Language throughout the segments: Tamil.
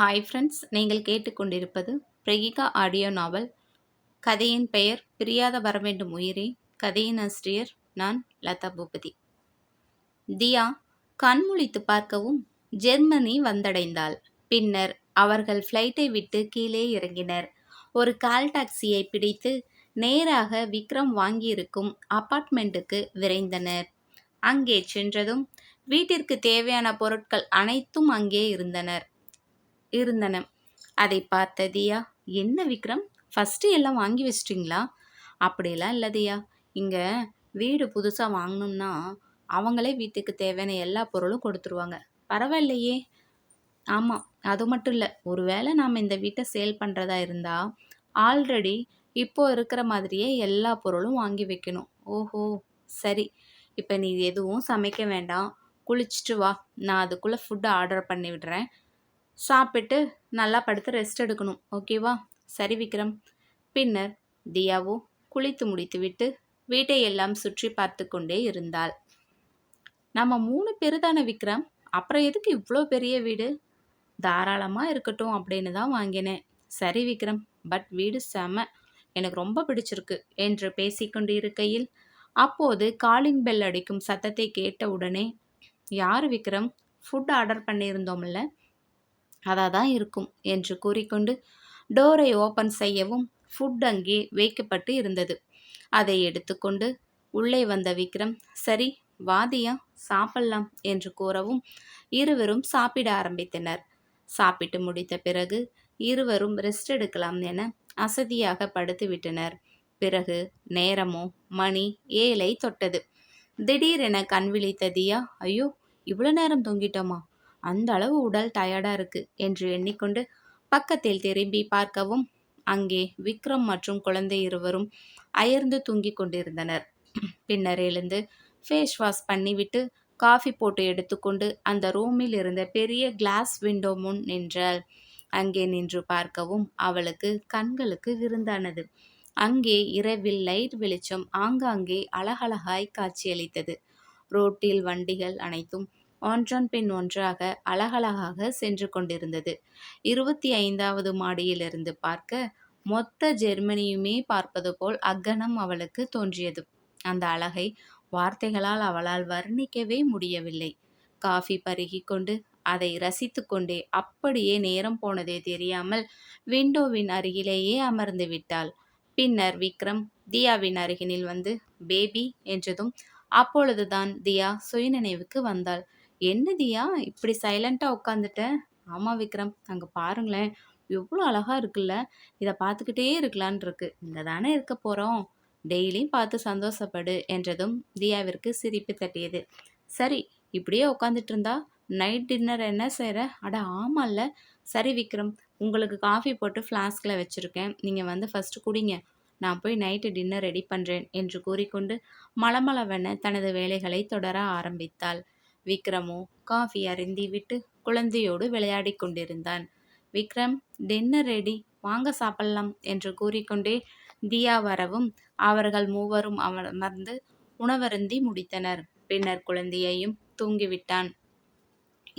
ஹாய் ஃப்ரெண்ட்ஸ் நீங்கள் கேட்டுக்கொண்டிருப்பது பிரகிகா ஆடியோ நாவல் கதையின் பெயர் பிரியாத வரவேண்டும் உயிரே. கதையின் ஆசிரியர் நான் லதா பூபதி. தியா கண்முழித்து பார்க்கவும் ஜெர்மனி வந்தடைந்தாள். பின்னர் அவர்கள் ஃப்ளைட்டை விட்டு கீழே இறங்கினர். ஒரு கால் டாக்ஸியை பிடித்து நேராக விக்ரம் வாங்கியிருக்கும் அப்பார்ட்மெண்ட்டுக்கு விரைந்தனர். அங்கே சென்றதும் வீட்டிற்கு தேவையான பொருட்கள் அனைத்தும் அங்கே இருந்தனர். இருந்தன. அதை பார்த்த தியா என்ன விக்ரம்? ஃபஸ்ட்டு எல்லாம் வாங்கி வச்சிட்டிங்களா? அப்படிலாம் இல்லை தியா. இங்கே வீடு புதுசாக வாங்கணும்னா அவங்களே வீட்டுக்கு தேவையான எல்லா பொருளும் கொடுத்துருவாங்க. பரவாயில்லையே. ஆமாம் அது மட்டும் இல்லை. ஒருவேளை நாம் இந்த வீட்டை சேல் பண்ணுறதா இருந்தால் ஆல்ரெடி இப்போ இருக்கிற மாதிரியே எல்லா பொருளும் வாங்கி வைக்கணும். ஓஹோ சரி. இப்போ நீ எதுவும் சமைக்க வேண்டாம். குளிச்சுட்டு வா. நான் அதுக்குள்ளே ஃபுட்டு ஆர்டர் பண்ணி விடுறேன். சாப்பிட்டு நல்லா படுத்து ரெஸ்ட் எடுக்கணும். ஓகேவா சரி விக்ரம். பின்னர் தியாவோ குளித்து முடித்துவிட்டு வீட்டை எல்லாம் சுற்றி பார்த்து கொண்டே இருந்தாள். நம்ம மூணு பேர் தானே விக்ரம்? அப்புறம் எதுக்கு இவ்வளோ பெரிய வீடு? தாராளமாக இருக்கட்டும் அப்படின்னு தான் வாங்கினேன். சரி விக்ரம். பட் வீடு செம. எனக்கு ரொம்ப பிடிச்சிருக்கு என்று பேசிக்கொண்டு இருக்கையில் அப்போது காலிங் பெல் அடிக்கும் சத்தத்தை கேட்ட உடனே யார் விக்ரம்? Food order பண்ணியிருந்தோம்ல? அதாக தான் இருக்கும் என்று கூறிக்கொண்டு டோரை ஓப்பன் செய்யவும் ஃபுட் அங்கே வைக்கப்பட்டு இருந்தது. அதை எடுத்துக்கொண்டு உள்ளே வந்த விக்ரம் சரி வாதியா சாப்பிடலாம் என்று கூறவும் இருவரும் சாப்பிட ஆரம்பித்தனர். சாப்பிட்டு முடித்த பிறகு இருவரும் ரெஸ்ட் எடுக்கலாம் என அசதியாக படுத்து விட்டனர். பிறகு நேரமோ மணி ஏழை தொட்டது. திடீரென கண் விழித்த தியா ஐயோ இவ்வளோ நேரம் தொங்கிட்டோமா? அந்த அளவு உடல் டயர்டாக இருக்கு என்று எண்ணிக்கொண்டு பக்கத்தில் திரும்பி பார்க்கவும் அங்கே விக்ரம் மற்றும் குழந்தை இருவரும் அயர்ந்து தூங்கிக் கொண்டிருந்தனர். பின்னர் எழுந்து ஃபேஸ் வாஷ் பண்ணிவிட்டு காஃபி போட்டு எடுத்துக்கொண்டு அந்த ரூமில் இருந்த பெரிய கிளாஸ் விண்டோ முன் நின்றாள். அங்கே நின்று பார்க்கவும் அவளுக்கு கண்களுக்கு விருந்தானது. அங்கே இரவில் லைட் வெளிச்சம் ஆங்காங்கே அழகழகாய் காட்சியளித்தது. ரோட்டில் வண்டிகள் அனைத்தும் ஒன்றன் பின் ஒன்றாக அழகழகாக சென்று கொண்டிருந்தது. இருபத்தி ஐந்தாவது மாடியிலிருந்து பார்க்க மொத்த ஜெர்மனியுமே பார்ப்பது போல் அக்கணம் அவளுக்கு தோன்றியது. அந்த அழகை வார்த்தைகளால் அவளால் வர்ணிக்கவே முடியவில்லை. காஃபி பருகி கொண்டு அதை ரசித்து கொண்டே அப்படியே நேரம் போனதே தெரியாமல் விண்டோவின் அருகிலேயே அமர்ந்து விட்டாள். பின்னர் விக்ரம் தியாவின் அருகினில் வந்து பேபி என்றதும் அப்பொழுதுதான் தியா சுயநினைவுக்கு வந்தாள். என்ன தியா இப்படி சைலண்ட்டாக உட்காந்துட்டேன் ஆமாம் விக்ரம் அங்கே பாருங்களேன். எவ்வளோ அழகாக இருக்குல்ல? இதை பார்த்துக்கிட்டே இருக்கலான் இருக்கு இங்கே தானே இருக்க போகிறோம் டெய்லியும் பார்த்து சந்தோஷப்படு என்றதும் தியாவிற்கு சிரிப்பு தட்டியது. சரி இப்படியே உட்காந்துட்டு இருந்தா நைட் டின்னர் என்ன செய்கிற அட ஆமாம்ல சரி விக்ரம் உங்களுக்கு காஃபி போட்டு ஃப்ளாஸ்கில் வச்சுருக்கேன். நீங்கள் வந்து ஃபஸ்ட்டு குடிங்க. நான் போய் நைட்டு டின்னர் ரெடி பண்ணுறேன் என்று கூறிக்கொண்டு மலமளவென தனது வேலைகளை தொடர ஆரம்பித்தாள். விக்ரமோ காஃபி அருந்தி விட்டு குழந்தையோடு விளையாடி கொண்டிருந்தான். விக்ரம் டின்னர் ரெடி வாங்க சாப்பிடலாம் என்று கூறிக்கொண்டே தியா வரவும் அவர்கள் மூவரும் அமர்ந்து உணவருந்தி முடித்தனர். பின்னர் குழந்தையையும் தூங்கிவிட்டான்.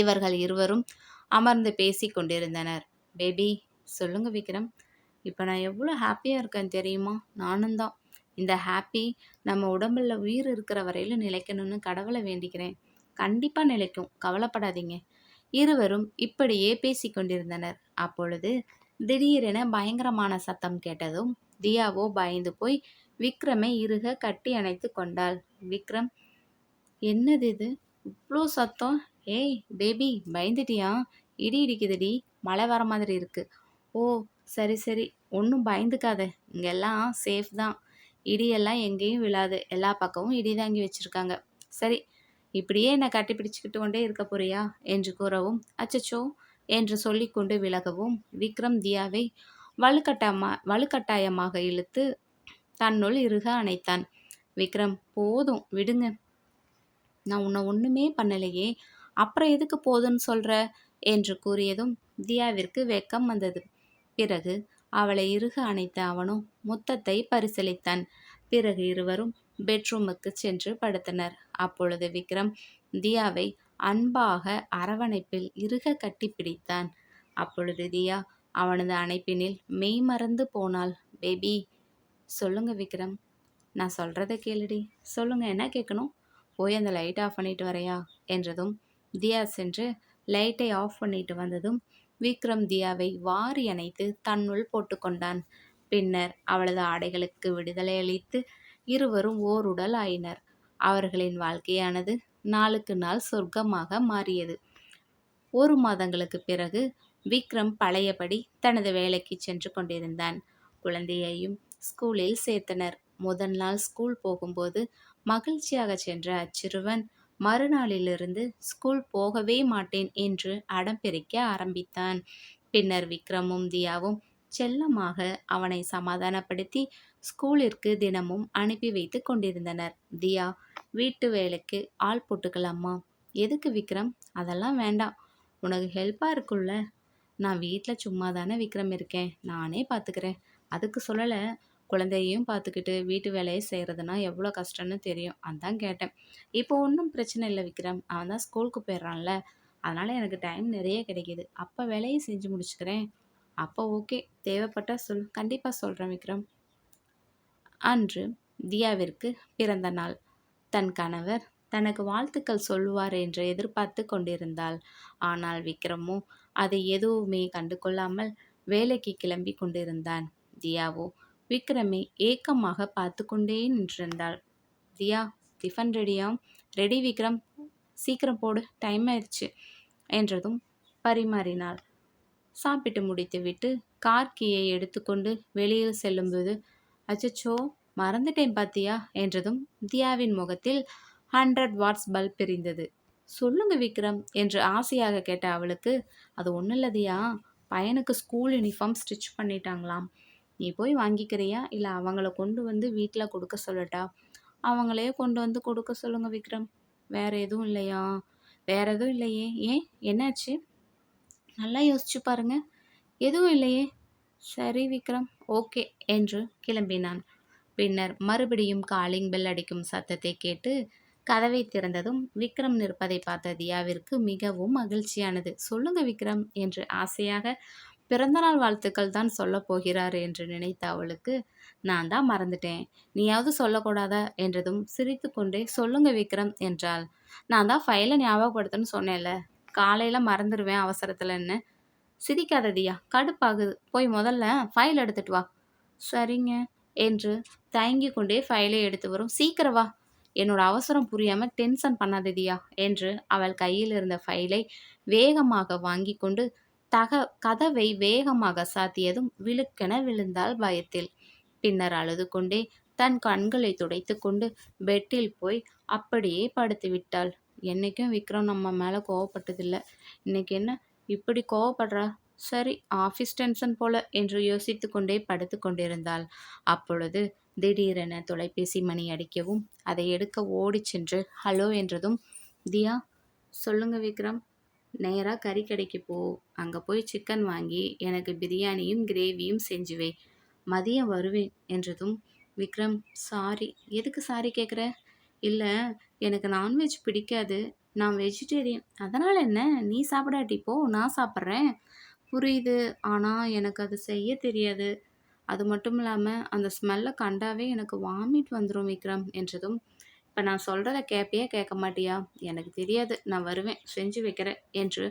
இவர்கள் இருவரும் அமர்ந்து பேசி கொண்டிருந்தனர். பேபி சொல்லுங்க விக்ரம். இப்போ நான் எவ்வளோ ஹாப்பியாக இருக்கேன் தெரியுமா? நானும் தான். இந்த ஹாப்பி நம்ம உடம்புல உயிர் இருக்கிற வரையிலும் நிலைக்கணும்னு கடவுளை வேண்டிக்கிறேன். கண்டிப்பாக நிலைக்கும். கவலைப்படாதீங்க. இருவரும் இப்படியே பேசி கொண்டிருந்தனர். அப்பொழுது திடீரென பயங்கரமான சத்தம் கேட்டதும் தியாவோ பயந்து போய் விக்ரமை இறுக கட்டி அணைத்து கொண்டாள். விக்ரம் என்னது இது? இவ்வளோ சத்தம்? ஏய் பேபி பயந்துட்டியா? இடி இடிக்குதுடி. மழை வர மாதிரி இருக்குது ஓ சரி சரி. ஒன்றும் பயந்துக்காத. இங்கெல்லாம் சேஃப் தான். இடியெல்லாம் எங்கேயும் விழாது. எல்லா பக்கமும் இடி தாங்கி வச்சுருக்காங்க. சரி இப்படியே என்னை கட்டிப்பிடிச்சுக்கிட்டு கொண்டே இருக்க போறியா? என்று கூறவும் அச்சச்சோ! என்று சொல்லிக்கொண்டு விலகவும் விக்ரம் தியாவை வலுக்கட்டாயமா வலுக்கட்டாயமாக இழுத்து தன்னுள் இறுக அணைத்தான். விக்ரம் போதும் விடுங்க. நான் உன்னை ஒன்றுமே பண்ணலையே. அப்புறம் எதுக்கு போதுன்னு சொல்கிற என்று கூறியதும் தியாவிற்கு வெக்கம் வந்தது. பிறகு அவளை இறுக அணைத்த அவனும் முத்தத்தை பரிசீலித்தான் பிறகு இருவரும் பெட்ரூமுக்கு சென்று படுத்தனர். அப்பொழுது விக்ரம் தியாவை அன்பாக அரவணைப்பில் இறுக கட்டி பிடித்தான். அப்பொழுது தியா அவனது அணைப்பினில் மெய்மறந்து போனாள். பேபி சொல்லுங்க விக்ரம். நான் சொல்கிறத கேளுடி. சொல்லுங்க என்ன கேட்கணும்? போய் அந்த லைட் ஆஃப் பண்ணிட்டு வரையா? என்றதும் தியா சென்று லைட்டை ஆஃப் பண்ணிட்டு வந்ததும் விக்ரம் தியாவை வாரி அணைத்து தன்னுள் போட்டுக்கொண்டான் பின்னர் அவளது ஆடைகளுக்கு விடுதலை அளித்து இருவரும் ஓருடல் ஆயினர். அவர்களின் வாழ்க்கையானது நாளுக்கு நாள் சொர்க்கமாக மாறியது. ஒரு மாதங்களுக்கு பிறகு விக்ரம் பழையபடி தனது வேலைக்கு சென்று கொண்டிருந்தான். குழந்தையையும் ஸ்கூலில் சேர்த்தனர். முதல் நாள் ஸ்கூல் போகும்போது மகிழ்ச்சியாக சென்ற அச்சிறுவன் மறுநாளிலிருந்து ஸ்கூல் போகவே மாட்டேன் என்று அடம் பிரிக்க ஆரம்பித்தான். பின்னர் விக்ரமும் தியாவும் செல்லமாக அவனை சமாதானப்படுத்தி ஸ்கூலிற்கு தினமும் அனுப்பி வைத்து கொண்டிருந்தனர். தியா வீட்டு வேலைக்கு ஆள் போட்டுக்கலாமா எதுக்கு விக்ரம்? அதெல்லாம் வேண்டாம். உனக்கு ஹெல்ப்பாக இருக்குல்ல நான் வீட்டில் சும்மா தானே விக்ரம் இருக்கேன். நானே பார்த்துக்கிறேன் அதுக்கு சொல்லலை. குழந்தையையும் பார்த்துக்கிட்டு வீட்டு வேலையை செய்கிறதுனா எவ்வளோ கஷ்டம்னு தெரியும். அதான் கேட்டேன். இப்போ ஒன்றும் பிரச்சனை இல்லை விக்ரம். அவன் தான் ஸ்கூலுக்கு போயிடுறான்ல. அதனால் எனக்கு டைம் நிறைய கிடைக்கிது. அப்போ வேலையை செஞ்சு முடிச்சுக்கிறேன். அப்போ ஓகே தேவைப்பட்டால் சொல். கண்டிப்பாக சொல்கிறேன் விக்ரம். அன்று தியாவிற்கு பிறந்த நாள். தன் கணவர் தனக்கு வாழ்த்துக்கள் சொல்லுவார் என்று எதிர்பார்த்து கொண்டிருந்தாள். ஆனால் விக்ரமோ அதை எதுவுமே கண்டு கொள்ளாமல் வேலைக்கு கிளம்பி கொண்டிருந்தான். தியாவோ விக்ரமை ஏக்கமாக பார்த்து கொண்டே நின்றிருந்தாள். தியா டிஃபன் ரெடியாம். ரெடி விக்ரம். சீக்கிரம் போடு. டைம் ஆயிடுச்சு என்றதும் பரிமாறினாள். சாப்பிட்டு முடித்துவிட்டு கார் கீயை எடுத்துக்கொண்டு வெளியில் செல்லும்போது அச்சச்சோ மறந்துட்டேன் பாத்தியா? என்றதும் தியாவின் முகத்தில் ஹண்ட்ரட் வாட்ஸ் பல்ப் எரிந்தது சொல்லுங்க விக்ரம் என்று ஆசையாக கேட்ட அவளுக்கு அது ஒன்றும் இல்லதியா பையனுக்கு ஸ்கூல் யூனிஃபார்ம் ஸ்டிச் பண்ணிட்டாங்களாம். நீ போய் வாங்கிக்கிறியா? இல்லை அவங்கள கொண்டு வந்து வீட்டில் கொடுக்க சொல்லட்டா? அவங்களே கொண்டு வந்து கொடுக்க சொல்லுங்க விக்ரம். வேற எதுவும் இல்லையா? வேற எதுவும் இல்லையே. ஏன்? என்னாச்சு? நல்லா யோசிச்சு பாருங்க. எதுவும் இல்லையே. சரி விக்ரம். ஓகே என்று கிளம்பினான். பின்னர் மறுபடியும் காலிங் பெல் அடிக்கும் சத்தத்தை கேட்டு கதவை திறந்ததும் விக்ரம் நிற்பதை பார்த்த தியாவிற்கு மிகவும் மகிழ்ச்சியானது. சொல்லுங்க விக்ரம் என்று ஆசையாக பிறந்தநாள் வாழ்த்துக்கள் தான் சொல்ல போகிறார் என்று நினைத்த அவளுக்கு நான் தான் மறந்துட்டேன். நீயாவது சொல்லக்கூடாதா? என்றதும் சிரித்து கொண்டே சொல்லுங்க விக்ரம் என்றாள். நான் தான் ஃபைலை ஞாபகப்படுத்துன்னு சொன்னேன்ல. காலையில் மறந்துடுவேன் அவசரத்துலன்னு. சிரிக்காத சிரிக்காததியா கடுப்பாகுது. போய் முதல்ல ஃபைல் எடுத்துட்டு வா. சரிங்க. என்று தயங்கி கொண்டே ஃபைலை எடுத்து வரும். சீக்கிரம் வா. என்னோட அவசரம் புரியாம டென்ஷன் பண்ணாததியா என்று அவள் கையில் இருந்த ஃபைலை வேகமாக வாங்கி கொண்டு தக கதவை வேகமாக சாத்தியதும் விழுக்கென விழுந்தாள் பயத்தில். பின்னர் அழுது கொண்டே தன் கண்களை துடைத்து கொண்டு பெட்டில் போய் அப்படியே படுத்து விட்டாள். என்னைக்கும் விக்ரம் நம்ம மேலே கோவப்பட்டதில்லை. இன்னைக்கு என்ன? இப்படி கோவப்படுறா? சரி ஆஃபீஸ் டென்ஷன் போல என்று யோசித்து கொண்டே படுத்து கொண்டிருந்தாள். அப்பொழுது திடீரென தொலைபேசி மணி அடிக்கவும் அதை எடுக்க ஓடி சென்று ஹலோ என்றதும் தியா சொல்லுங்க விக்ரம். நேராக கறி கடைக்கு போ. அங்கே போய் சிக்கன் வாங்கி எனக்கு பிரியாணியும் கிரேவியும் செஞ்சுவே மதியம் வருவேன் என்றதும் விக்ரம் சாரி எதுக்கு சாரி கேட்குற இல்லை எனக்கு நான்வெஜ் பிடிக்காது. நான் வெஜிடேரியன் அதனால் என்ன? நீ சாப்பிடாட்டி போ நான் சாப்பிட்றேன். புரியுது. ஆனால் எனக்கு அது செய்ய தெரியாது. அது மட்டும் இல்லாமல் அந்த ஸ்மெல்லை கண்டாவே எனக்கு வாமிட் வந்துடும் விக்ரம் என்றதும் இப்போ நான் சொல்கிறத கேட்பியா கேட்க மாட்டியா? எனக்கு தெரியாது. நான் வருவேன். செஞ்சு வைக்கிறேன் என்று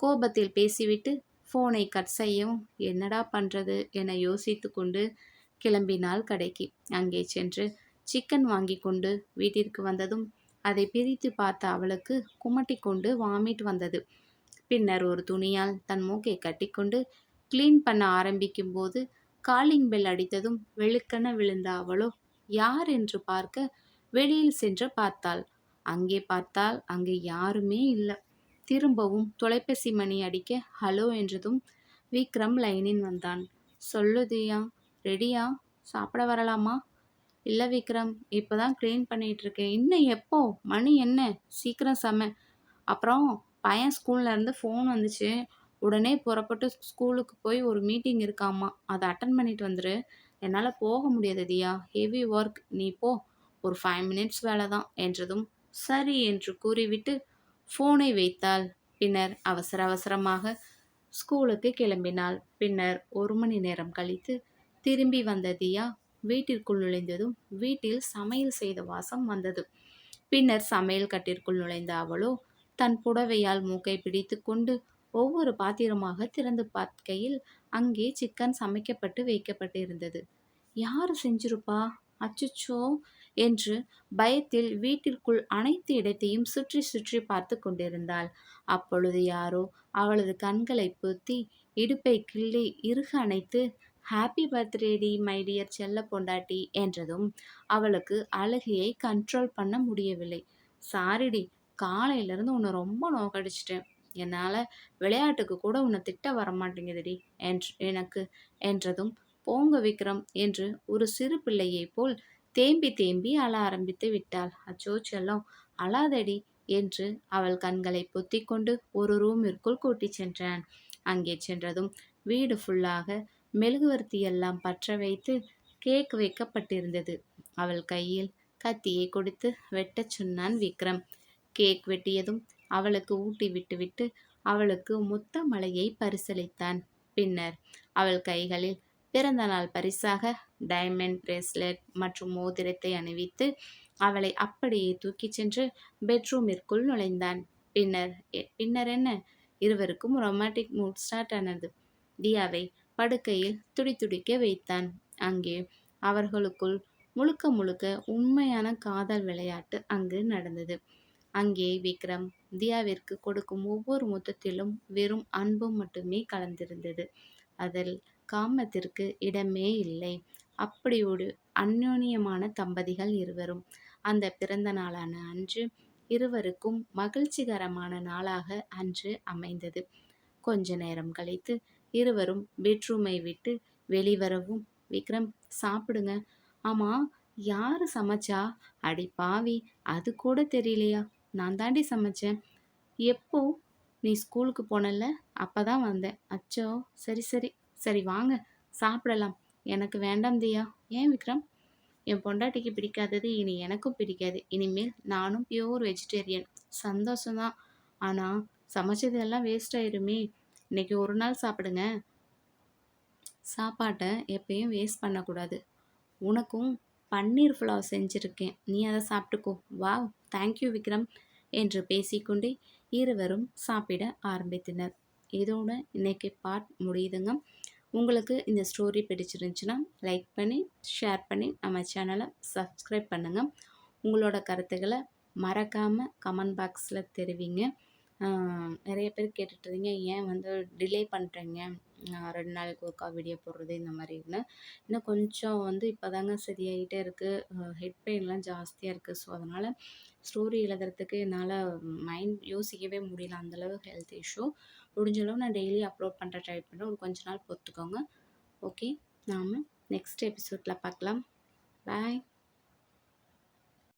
கோபத்தில் பேசிவிட்டு ஃபோனை கட் செய்யவும் என்னடா பண்ணுறது என யோசித்து கொண்டு கிளம்பினாள் கடைக்கு. அங்கே சென்று சிக்கன் வாங்கி கொண்டு வீட்டிற்கு வந்ததும் அதை பிரித்து பார்த்த அவளுக்கு குமட்டி கொண்டு வாமிட் வந்தது. பின்னர் ஒரு துணியால் தன் மூக்கை கட்டிக்கொண்டு க்ளீன் பண்ண ஆரம்பிக்கும் போது காலிங் பெல் அடித்ததும் வெளுக்கென விழுந்த அவளோ யார் என்று பார்க்க வெளியில் சென்று பார்த்தாள். அங்கே பார்த்தால் அங்கே யாருமே இல்லை. திரும்பவும் தொலைபேசி மணி அடிக்க ஹலோ என்றதும் விக்ரம் லைனின் வந்தான். சொல்லுதியா? ரெடியா சாப்பிட வரலாமா? இல்லை விக்ரம் இப்போ தான் க்ளீன் பண்ணிகிட்ருக்கேன் இன்னும் எப்போ? மணி என்ன? சீக்கிரம் செம. அப்புறம் பையன் ஸ்கூல்லேருந்து ஃபோன் வந்துச்சு. உடனே புறப்பட்டு ஸ்கூலுக்கு போய் ஒரு மீட்டிங் இருக்காமா? அதை அட்டன் பண்ணிட்டு வந்துரு. என்னால் போக முடியாது தியா. ஹெவி ஒர்க் நீ போ. ஒரு ஃபைவ் மினிட்ஸ் வேலை தான் என்றதும் சரி என்று கூறிவிட்டு ஃபோனை வைத்தாள். பின்னர் அவசர அவசரமாக ஸ்கூலுக்கு கிளம்பினாள். பின்னர் ஒரு மணி நேரம் கழித்து திரும்பி வந்த தியா வீட்டிற்குள் நுழைந்ததும் வீட்டில் சமையல் செய்த வாசம் வந்தது. பின்னர் சமையல் கட்டிற்குள் நுழைந்த அவளோ தன் புடவையால் மூக்கை பிடித்து கொண்டு ஒவ்வொரு பாத்திரமாக திறந்து பார்க்கையில் அங்கே சிக்கன் சமைக்கப்பட்டு வைக்கப்பட்டிருந்தது. யார் செஞ்சிருப்பா? அச்சுச்சோ என்று பயத்தில் வீட்டிற்குள் அனைத்து இடத்தையும் சுற்றி சுற்றி பார்த்து கொண்டிருந்தாள். அப்பொழுது யாரோ அவளது கண்களை பொத்தி இடுப்பை கிள்ளி இறுக அணைத்து ஹாப்பி பர்த்டேடி மை டியர் செல்ல பொண்டாட்டி என்றதும் அவளுக்கு அழுகையை கண்ட்ரோல் பண்ண முடியவில்லை. சாரிடி காலையிலேருந்து உன்னை ரொம்ப நோக்கடிச்சிட்டேன். என்னால் விளையாட்டுக்கு கூட உன்னை திட்ட வரமாட்டேங்குதுடி என்று எனக்கு என்றதும் போங்க விக்ரம் என்று ஒரு சிறு பிள்ளையைப் போல் தேம்பி தேம்பி அழ ஆரம்பித்து விட்டாள். அச்சோ செல்லம் அழாதடி என்று அவள் கண்களை பொத்திக்கொண்டு ஒரு ரூமிற்குள் கூட்டிச் சென்றான். அங்கே சென்றதும் வீடு ஃபுல்லாக மெழுகுவர்த்தி எல்லாம் பற்ற வைத்து கேக் வைக்கப்பட்டிருந்தது. அவள் கையில் கத்தியை கொடுத்து வெட்டச் சொன்னான் விக்ரம். கேக் வெட்டியதும் அவளுக்கு ஊட்டி விட்டுவிட்டு அவளுக்கு முத்த மலையை பரிசளித்தான். பின்னர் அவள் கைகளில் பிறந்த நாள் பரிசாக டைமண்ட் பிரேஸ்லெட் மற்றும் மோதிரத்தை அணிவித்து அவளை அப்படியே தூக்கிச் சென்று பெட்ரூமிற்குள் நுழைந்தான். பின்னர் பின்னர் என்ன இருவருக்கும் ரொமாட்டிக் மூட் ஸ்டார்ட் ஆனது. தியாவை படுக்கையில் துடித்துடிக்க வைத்தான். அங்கே அவர்களுக்குள் முழுக்க முழுக்க உண்மையான காதல் விளையாட்டு அங்கு நடந்தது. அங்கே விக்ரம் தியாவிற்கு கொடுக்கும் ஒவ்வொரு முத்தத்திலும் வெறும் அன்பும் மட்டுமே கலந்திருந்தது. அதில் காமத்திற்கு இடமே இல்லை. அப்படி ஒரு அந்யோன்யமான தம்பதிகள் இருவரும். அந்த பிறந்த நாளான அன்று இருவருக்கும் மகிழ்ச்சிகரமான நாளாக அன்று அமைந்தது. கொஞ்ச நேரம் கழித்து இருவரும் பெட்ரூமை விட்டு வெளிவரவும் விக்ரம் சாப்பிடுங்க. ஆமாம் யார் சமைச்சா? அடி பாவி அது கூட தெரியலையா. நான் தாண்டி சமைச்சேன். எப்போ? நீ ஸ்கூலுக்கு போனல அப்போ தான் வந்தேன். அச்சோ சரி சரி. சரி வாங்க. சாப்பிடலாம். எனக்கு வேண்டாம் தியா. ஏன் விக்ரம்? என் பொண்டாட்டிக்கு பிடிக்காதது இனி எனக்கும் பிடிக்காது. இனிமேல் நானும் பியூர் வெஜிடேரியன் சந்தோஷம்தான். ஆனால் சமைச்சது எல்லாம் வேஸ்ட் ஆயிருமே. இன்னைக்கு ஒரு நாள் சாப்பிடுங்க. சாப்பாட்டை எப்பயும் வேஸ்ட் பண்ணக்கூடாது. உனக்கும் பன்னீர் புலாவ் செஞ்சுருக்கேன். நீ அதை சாப்பிட்டுக்கோ. வா தேங்க்யூ விக்ரம் என்று பேசிக்கொண்டே இருவரும் சாப்பிட ஆரம்பித்தனர். இதோட இன்னைக்கு பார்ட் முடியுதுங்க. உங்களுக்கு இந்த ஸ்டோரி பிடிச்சிருந்துச்சுன்னா லைக் பண்ணி ஷேர் பண்ணி நம்ம சேனலை சப்ஸ்கிரைப் பண்ணுங்கள் உங்களோட கருத்துக்களை மறக்காமல் கமெண்ட் பாக்ஸில் தெரிவிங்க. நிறைய பேர் கேட்டுட்ருந்தீங்க ஏன் வந்து டிலே பண்ணுறீங்க ரெண்டு நாளைக்கு ஒருக்கா வீடியோ போடுறது இந்த மாதிரின்னு இன்னும் கொஞ்சம் வந்து இப்போ தாங்க சரியாகிட்டே இருக்குது ஹெட் பெயின்லாம் ஜாஸ்தியாக இருக்குது ஸோ அதனால் ஸ்டோரி எழுதுறதுக்கு என்னால் மைண்ட் யோசிக்கவே முடியல. அந்தளவு ஹெல்த் இஷ்யூ முடிஞ்சளவு நான் டெய்லி அப்லோட் பண்ணுற ட்ரை பண்ணுறேன் ஒரு கொஞ்ச நாள் பொறுத்துக்கோங்க. ஓகே நாம் நெக்ஸ்ட் எபிசோடில் பார்க்கலாம். பாய்